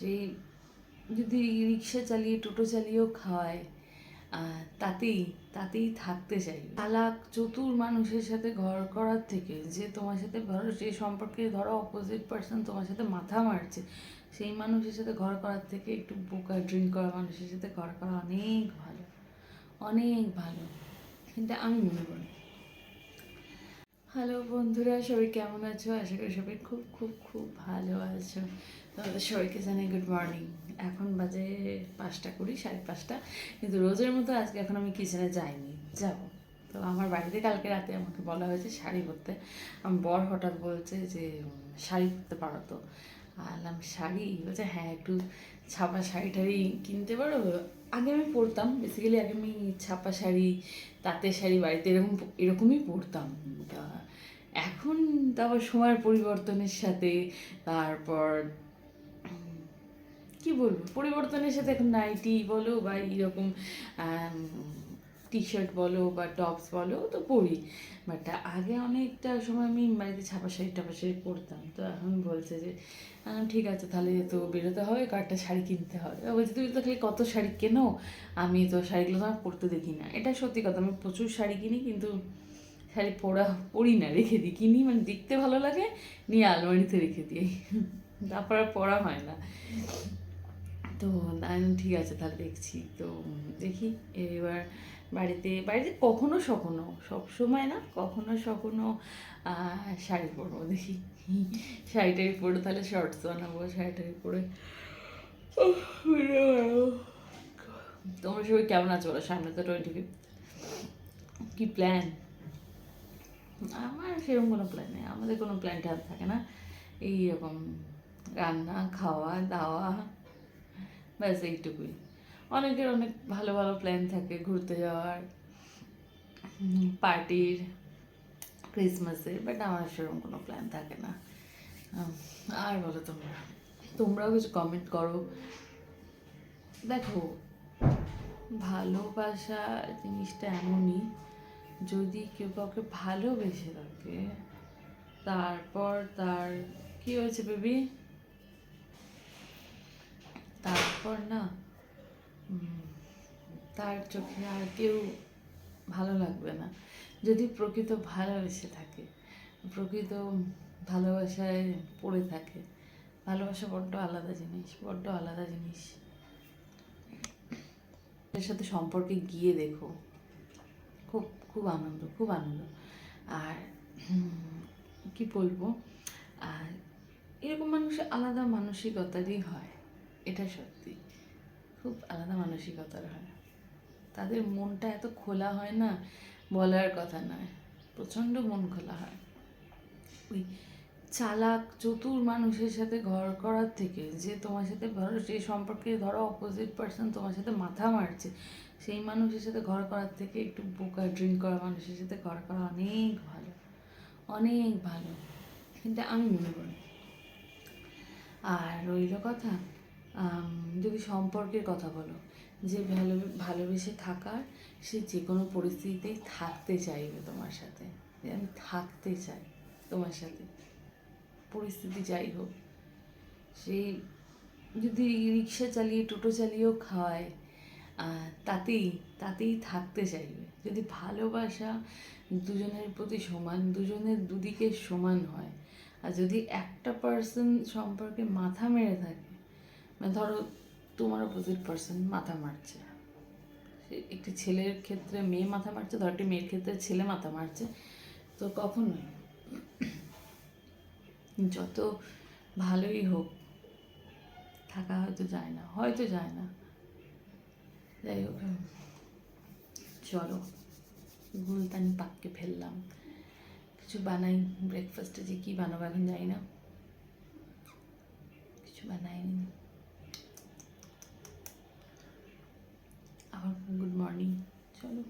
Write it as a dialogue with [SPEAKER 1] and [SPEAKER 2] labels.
[SPEAKER 1] সেই যদি রিক্সা চালিয়ে, টোটো চালিয়েও খাওয়ায় তাতেই তাতেই থাকতে চাই। তালাক চতুর মানুষের সাথে ঘর করার থেকে যে তোমার সাথে, ধরো সেই সম্পর্কে ধরো অপোজিট পার্সন তোমার সাথে মাথা মারছে, সেই মানুষের সাথে ঘর করার থেকে একটু বোকা ড্রিঙ্ক করা মানুষের সাথে ঘর করা অনেক ভালো অনেক ভালো। কিন্তু আমি মনে করি হ্যালো বন্ধুরা, সবাই কেমন আছো? আশা করি সবাই খুব খুব খুব ভালো আছো। তোমাদের সবাইকে জানাই গুড মর্নিং এখন বাজে পাঁচটা কুড়ি, সাড়ে পাঁচটা। কিন্তু রোজের মতো আজকে এখন আমি কিচেনে যাইনি, যাব। তো আমার বাড়িতে কালকে রাতে আমাকে বলা হয়েছে শাড়ি পরতে। আমার বর হঠাৎ বলছে যে, শাড়ি পরতে পারো তো। আলাম শাড়ি, বলছে হ্যাঁ একটু ছাপা শাড়ি টাড়ি কিনতে পারো? আগে আমি পরতাম বেসিক্যালি আগে আমি ছাপা শাড়ি তাঁতের শাড়ি, বাড়িতে এরকম, এরকমই পরতাম তা এখন তারপর সময়ের পরিবর্তনের সাথে, তারপর কি বলব? পরিবর্তনের সাথে এখন নাইটি বলো বা এরকম টি শার্ট বলো বা টপস বলো, তো পরি। বাট আগে অনেকটা সময় আমি বাড়িতে ছাপা শাড়ি টাপা শাড়ি পরতাম। তো এখন বলছে যে ঠিক আছে, তাহলে তো বেরোতে হবে কয়েকটা শাড়ি কিনতে হবে। বলছে, তুমি তো খালি কত শাড়ি কেনো? আমি তো শাড়িগুলো তো আমার পরতে দেখি না। এটা সত্যি কথা, আমি প্রচুর শাড়ি কিনি, কিন্তু শাড়ি পরা, পরি না, রেখে দিই। কিনি মানে দেখতে ভালো লাগে, নিয়ে আলমারিতে রেখে দিই। তারপর আর পরা হয় না। তো ঠিক আছে, তাহলে দেখছি। তো, দেখি, এবার বাড়িতে বাড়িতে কখনো সখনো সব সময় না কখনো সখনো শাড়ি পরবো, দেখি শাড়ি টাড়ি পরে তাহলে শর্টস বানাবো, শাড়ি টাড়ি পরে। তোমরা সবাই কেমন আছো বলো? সামনে তো টোয়েন্টি ফিফথ কি প্ল্যান আমার সেরকম কোনো প্ল্যান নেই, আমাদের কোনো প্ল্যান ট্যান থাকে না। এইরকম রান্না, খাওয়া, দাওয়া, ব্যাস এইটুকুই। অনেকের অনেক ভালো ভালো প্ল্যান থাকে ঘুরতে যাওয়ার পার্টির ক্রিসমাসের বাট আমার সেরকম কোনো প্ল্যান থাকে না। আর বলো তোমরা? তোমরাও কিছু কমেন্ট করো। দেখো, ভালোবাসা জিনিসটা এমনই, যদি কেউ কাউকে ভালোবেসে থাকে, তারপর তার, কি হয়েছে বেবি তারপর না তার চোখে আর কেউ ভালো লাগবে না। যদি প্রকৃত ভালোবেসে থাকে, প্রকৃত ভালোবাসায় পড়ে থাকে, ভালোবাসা বড্ড আলাদা জিনিস, বড্ড আলাদা জিনিস। এর সাথে সম্পর্কে গিয়ে দেখো। খুব খুব আনন্দ খুব আনন্দ। আর কি বলব? আর এরকম মানুষ আলাদা মানসিকতারই হয়, এটা সত্যি। খুব আলাদা মানসিকতার হয়। তাদের মনটা এত খোলা হয় না, বলার কথা নয়। প্রচণ্ড মন খোলা হয়। ওই চালাক, চতুর মানুষের সাথে ঘর করার থেকে যে তোমার সাথে ধরো, যে সম্পর্কে ধরো অপোজিট পার্সন তোমার সাথে মাথা মারছে, সেই মানুষের সাথে ঘর করার থেকে একটু বোকা ড্রিঙ্ক করা মানুষের সাথে ঘর করা অনেক ভালো। অনেক ভালো। কিন্তু আমি মনে করি। আর রইল কথা যদি সম্পর্কের কথা বলো, যে ভালো, ভালোবেসে থাকার সে যে কোনো পরিস্থিতিতেই থাকতে চাইবে তোমার সাথে। যে আমি থাকতে চাই তোমার সাথে। পরিস্থিতি যাই হোক সেই যদি রিক্সা চালিয়ে, টোটো চালিয়েও খাওয়ায় তাতেই তাতেই থাকতে চাইবে। যদি ভালোবাসা দুজনের প্রতি সমান, দুজনের দুদিকে সমান হয়, আর যদি একটা পার্সন সম্পর্কে মাথা মেরে থাকে ধরো তোমার অপোজিট পার্সন মাথা মারছে। একটি ছেলের ক্ষেত্রে মেয়ে মাথা মারছে, ধর একটি মেয়ের ক্ষেত্রে ছেলে মাথা মারছে, তো কখনোই যত ভালোই হোক, থাকা হয়তো যায় না, হয়তো যায় না। যাই হোক, চলো, গুলতানি পাককে ফেললাম। কিছু বানাই ব্রেকফাস্টে যে কী বানাবো এখন জানি না। কিছু বানাইনি আবার গুড মর্নিং চলো